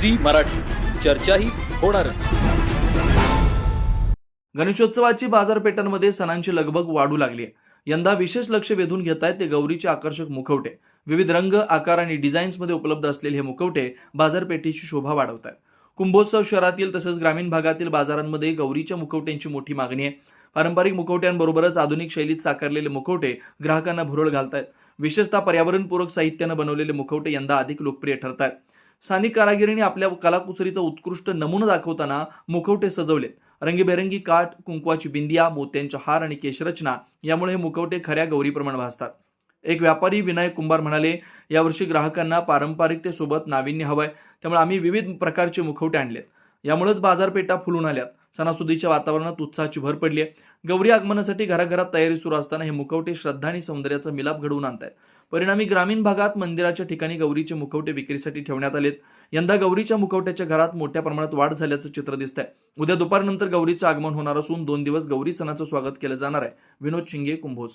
Zee Marathi. चर्चाही होणारच. गणेशोत्सवाची बाजारपेठांमध्ये सणांची लगबग वाढू लागली आहे. यंदा विशेष लक्ष वेधून घेत आहेत ते गौरीचे आकर्षक मुखवटे. विविध रंग आकार आणि डिझाईन्समध्ये उपलब्ध असलेले हे मुखवटे बाजारपेठेची शोभा वाढवत आहेत कुंभोत्सव शहरातील तसंच ग्रामीण भागातील बाजारांमध्ये गौरीच्या मुखवट्यांची मोठी मागणी आहे. पारंपरिक मुखवट्यांबरोबरच आधुनिक शैलीत साकारलेले मुखवटे ग्राहकांना भुरळ घालत आहेत विशेषतः पर्यावरणपूरक साहित्यानं बनवलेले मुखवटे यंदा अधिक लोकप्रिय ठरत आहेत स्थानिक कारागिरीने आपल्या कलाकुसरीचा उत्कृष्ट नमुना दाखवताना मुखवटे सजवलेत. रंगीबेरंगी काठ कुंकवाची बिंदिया मोत्यांच्या हार आणि केशरचना यामुळे हे मुखवटे खऱ्या गौरीप्रमाणे भासतात. एक व्यापारी विनायक कुंभार म्हणाले यावर्षी ग्राहकांना पारंपरिकतेसोबत नाविन्य हवंय. त्यामुळे आम्ही विविध प्रकारचे मुखवटे आणलेत. यामुळेच बाजारपेठा फुलून आल्यात. सणासुदीच्या वातावरणात उत्साहाची भर पडली आहे गौरी आगमनासाठी घराघरात तयारी सुरू असताना हे मुखवटे श्रद्धा आणि सौंदर्याचा मिलाप घडवून आणतायत. परिणामी ग्रामीण भागात मंदिराच्या ठिकाणी गौरीचे मुखवटे विक्रीसाठी ठेवण्यात आलेत. यंदा गौरीच्या मुखवट्याच्या घरात मोठ्या प्रमाणात वाढ झाल्याचं चित्र दिसतंय. उद्या दुपारनंतर गौरीचं आगमन होणार असून दोन दिवस गौरी सणाचं स्वागत केलं जाणार आहे. विनोद शिंगे कुंभोज.